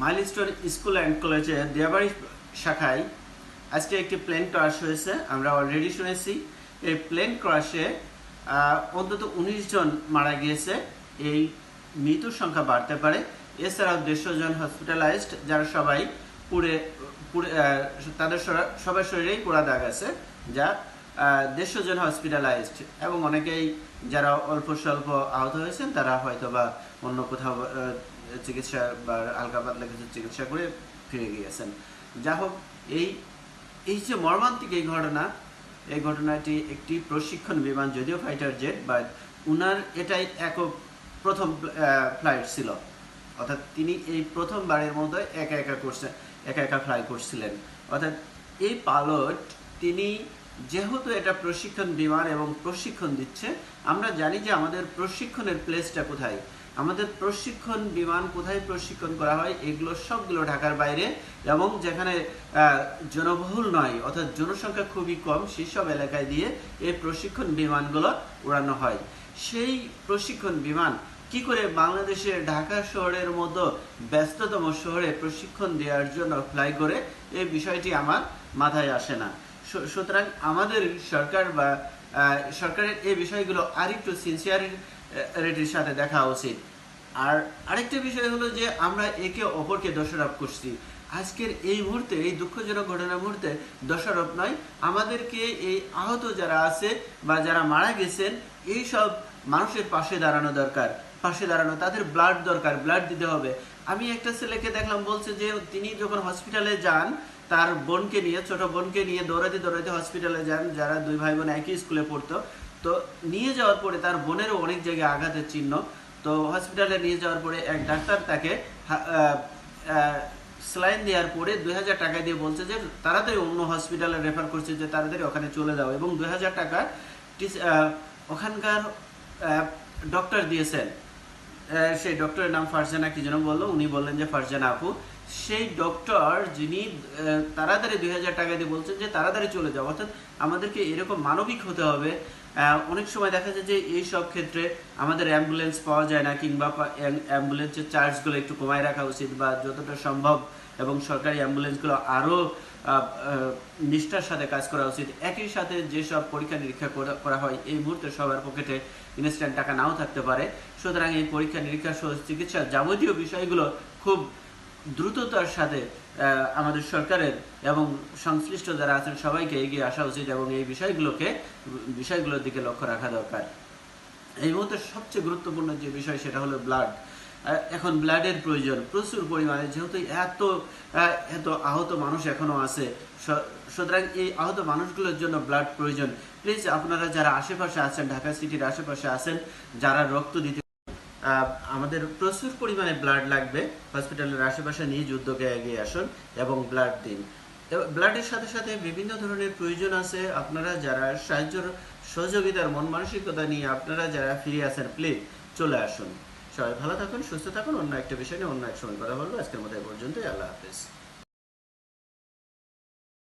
Milestone school and কলেজে দিয়াবাড়ি শাখায় আজকে একটি প্লেন ক্রাশ হয়েছে, আমরা অলরেডি শুনেছি। এই প্লেন ক্রাশে অন্তত উনিশ জন মারা গিয়েছে। এই মৃত্যুর সংখ্যা বাড়তে পারে। এছাড়াও দেড়শো জন হসপিটালাইজড যারা সবাই পুড়ে পুড়ে তাদের সবার শরীরেই পোড়া দাগ আছে, যা দেড়শো জন হসপিটালাইজড এবং অনেকেই যারা অল্প স্বল্প আহত হয়েছেন, তারা হয়তো বা অন্য কোথাও চিকিৎসা বা হালকা পাতলা কিছু চিকিৎসা করে ফিরে গিয়েছেন। যা হোক, এই এই যে মর্মান্তিক এই ঘটনা, এই ঘটনাটি একটি প্রশিক্ষণ বিমান, যদিও ফাইটার জেট বাট উনার এটাই এক প্রথম ফ্লাইট ছিল। অর্থাৎ তিনি এই প্রথমবারের মতো একা একা করছে, একা একা ফ্লাই করছিলেন। অর্থাৎ এই পাইলট তিনি যেহেতু এটা প্রশিক্ষণ বিমান এবং প্রশিক্ষণ দিচ্ছে, আমরা জানি যে আমাদের প্রশিক্ষণের প্লেসটা কোথায়। আমাদের প্রশিক্ষণ বিমান কোথায় প্রশিক্ষণ করা হয়, এগুলো সবগুলো ঢাকার বাইরে এবং যেখানে জনবহুল নয়, অর্থাৎ জনসংখ্যা খুবই কম সেই সব এলাকায় দিয়ে এই প্রশিক্ষণ বিমানগুলো উড়ানো হয়। সেই প্রশিক্ষণ বিমান কি করে বাংলাদেশের ঢাকা শহরের মতো ব্যস্ততম শহরে প্রশিক্ষণ দেওয়ার জন্য ফ্লাই করে এই বিষয়টি আমার মাথায় আসে না। সুতরাং আমাদের সরকার বা সরকারের এই বিষয়গুলো আরেকটু সিনসিয়ারিটির সাথে দেখা উচিত। আর আরেকটা বিষয় হলো যে আমরা একে অপরকে দোষারোপ করছি। আজকের এই মুহূর্তে, এই দুঃখজনক ঘটনার মুহূর্তে দোষারোপ নয়। আমাদেরকে এই আহত যারা আছে বা যারা মারা গেছেন, এই সব মানুষের পাশে দাঁড়ানো দরকার। পাশে দাঁড়ানো, তাদের ব্লাড দরকার ব্লাড দিতে হবে। আমি একটা ছেলেকে দেখলাম, বলছে যে তিনি যখন হসপিটালে যান, তার বোনকে নিয়ে, ছোট বোনকে নিয়ে দৌড়াতে দৌড়াতে হসপিটালে যান, যারা দুই ভাই বোন একই স্কুলে পড়তো। তো নিয়ে যাওয়ার পরে তার বোনেরও অনেক জায়গায় আঘাতের চিহ্ন। তো হসপিটালে নিয়ে যাওয়ার পরে এক ডাক্তার তাকে স্লাইন দেওয়ার পরে দুই হাজার টাকা দিয়ে বলছে যে, তাড়াতাড়ি অন্য হসপিটালে রেফার করছে যে, তাড়াতাড়ি ওখানে চলে যাও। এবং দুই হাজার টাকা ওখানকার ডক্টর দিয়েছেন। সেই ডক্টরের নাম ফারজানা কি যেন বলল? উনি বললেন যে, ফারজানা আপু, সেই ডক্টর যিনি তাড়াতাড়ি দুই হাজার টাকা দিয়ে বলছেন যে, তাড়াতাড়ি চলে যাও। অর্থাৎ আমাদেরকে এরকম মানবিক হতে হবে। অনেক সময় দেখা যায় যে, এই সব ক্ষেত্রে আমাদের অ্যাম্বুলেন্স পাওয়া যায় না, কিংবা অ্যাম্বুলেন্সের চার্জগুলো একটু কমায় রাখা উচিত, বা যতটা সম্ভব এবং সরকারি অ্যাম্বুলেন্সগুলো আরও নিষ্ঠার সাথে কাজ করা উচিত। একই সাথে যেসব পরীক্ষা নিরীক্ষা করা- করা হয়, এই মুহূর্তে সবার পকেটে ইনস্ট্যান্ট টাকা নাও থাকতে পারে। সুতরাং এই পরীক্ষা নিরীক্ষা সহ চিকিৎসার যাবতীয় বিষয়গুলো খুব দ্রুততার সাথে আমাদের সরকারের এবং সংশ্লিষ্ট যারা আছেন সবাইকে এগিয়ে আসা উচিত এবং এই বিষয়গুলোকে, বিষয়গুলোর দিকে লক্ষ্য রাখা দরকার। এই মুহূর্তে সবচেয়ে গুরুত্বপূর্ণ যে বিষয় সেটা হলো ব্লাড এখন ব্লাডের প্রয়োজন। প্রচুর পরিমাণে, যেহেতু এত এত আহত মানুষ এখনও আছে সুতরাং এই আহত মানুষগুলোর জন্য ব্লাড প্রয়োজন। প্লিজ আপনারা যারা আশেপাশে আছেন, ঢাকা সিটির আশেপাশে আছেন, যারা রক্ত দিতে আমাদের প্রচুর পরিমাণে ব্লাড লাগবে। হসপিটালের আশেপাশে নিয়ে যুদ্ধকে এগিয়ে আসুন এবং ব্লাড দিন। ব্লাডের সাথে সাথে বিভিন্ন ধরনের প্রয়োজন আছে। আপনারা যারা সাহায্য সহযোগিতার মন মানসিকতা নিয়ে আপনারা যারা ফিরে আসেন প্লিজ চলে আসুন। সবাই ভালো থাকুন, সুস্থ থাকুন। অন্য একটা বিষয় নিয়ে অন্য এক সময় কথা বলব। আজকের মতো এ পর্যন্তই। আল্লাহ হাফেজ।